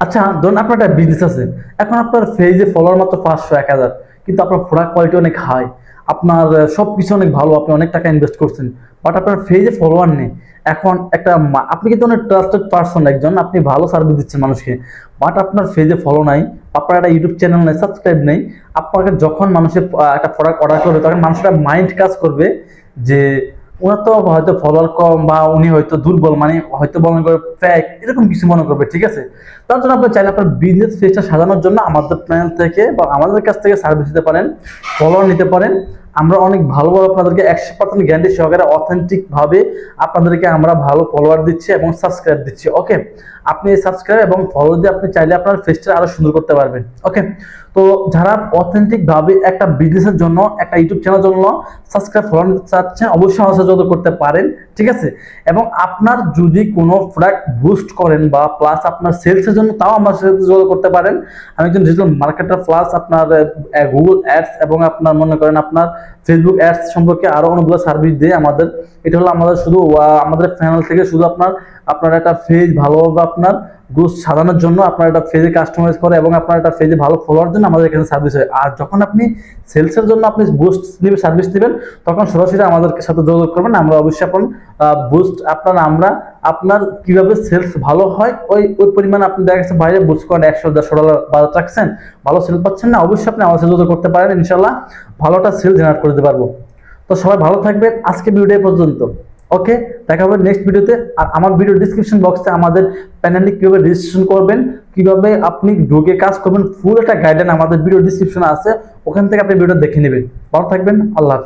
আচ্ছা ধরুন আপনার একটা বিজনেস আছে। এখন আপনার ফেজে ফলোয়ার মাত্র পাঁচশো, এক হাজার। কিন্তু আপনার প্রোডাক্ট কোয়ালিটি অনেক হাই আপনার সব কিছু অনেক ভালো। আপনি অনেক টাকা ইনভেস্ট করছেন। বাট আপনার ফেজে ফলোয়ার নেই। এখন একটা আপনি কিন্তু অনেক ট্রাস্টেড পার্সন একজন। আপনি ভালো সার্ভিস দিচ্ছেন মানুষকে। বাট আপনার ফেজে ফলো নাই। আপনার একটা ইউটিউব চ্যানেল নেই সাবস্ক্রাইব নেই। আপনাকে যখন মানুষের একটা প্রোডাক্ট অর্ডার করবে, তখন মানুষের মাইন্ড কাজ করবে যে ওনার তো হয়তো ফলোয়ার কম বা উনি হয়তো দুর্বল মানে হয়তো মনে করবে ফ্যাক এরকম কিছু মনে করবে, ঠিক আছে? তার জন্য আপনি চাইলে আপনার বিজনেস ফেসটা সাজানোর জন্য আমাদের প্ল্যান থেকে বা আমাদের কাছ থেকে সার্ভিস দিতে পারেন ফলোয়ার নিতে পারেন। আমরা অনেক ভালো ভালো আপনাদেরকে একশো পার্সেন্ট গ্যারান্টি সহকারে অথেন্টিকভাবে আপনাদেরকে আমরা ভালো ফলোয়ার দিচ্ছি এবং সাবস্ক্রাইব দিচ্ছি ওকে আপনি সাবস্ক্রাইব এবং ফলো দিয়ে আপনি চাইলে আপনার ফেসটা আরও সুন্দর করতে পারবেন। ওকে তো যারা অথেন্টিক ভাবে একটা বিজনেসের জন্য, একটা ইউটিউব চ্যানেল জন্য সাবস্ক্রাইব ফলো নিতে চাচ্ছেন, অবশ্যই আমার সাথে করতে পারেন, ঠিক আছে? এবং আপনার যদি কোনো প্রোডাক্ট বুস্ট করেন বা প্লাস আপনার সেলসের জন্য, তাও আমার সাথে যোগাযোগ করতে পারেন। আমি একজন ডিজিটাল মার্কেটার প্লাস আপনার গুগল অ্যাডস এবং আপনার মনে করেন আপনার ফেসবুক অ্যাডস সম্পর্কে আরও অনেকগুলো সার্ভিস দিয়ে আমাদের, এটা হলো আমাদের শুধু আমাদের চ্যানেল থেকে শুধু আপনার আপনার একটা ফেজ ভালোভাবে আপনার গ্রোথ সাজানোর জন্য আপনার একটা ফেজে কাস্টমাইজ করে এবং আপনার একটা ফেজে ভালো ফলোয়ার জন্য আমাদের এখানে সার্ভিস হয়। আর যখন আপনি সেলসের জন্য আপনি বুস্ট নেবেন সার্ভিস নেবেন তখন সরাসরি আমাদের সাথে যোগাযোগ করবেন। আমরা অবশ্যই আপনার বুস্ট আপনার, আমরা আপনার কীভাবে সেলস ভালো হয়, ওই ওই পরিমাণ আপনি দেখা গেছে বাইরে বুস্ট করেন, একশো দেড়শো ডলার বাজার রাখছেন, ভালো সেল পাচ্ছেন না, অবশ্যই আপনি আমাদের যোগাযোগ করতে পারেন ইনশাল্লাহ ভালোটা সেল জেনারেট করে দিতে পারব। তো সবাই ভালো থাকবেন। আজকে ভিডিও পর্যন্ত। ওকে দেখা হবে নেক্সট ভিডিওতে আর আমার ভিডিও ডিসক্রিপশন বক্সে আমাদের প্যানেলে কীভাবে রেজিস্ট্রেশন করবেন, কীভাবে আপনি ঢুকে কাজ করবেন ফুল একটা গাইডলাইন আমাদের ভিডিও ডিসক্রিপশনে আছে। ওখান থেকে আপনি ভিডিও দেখে নেবেন। ভালো থাকবেন, আল্লাহ।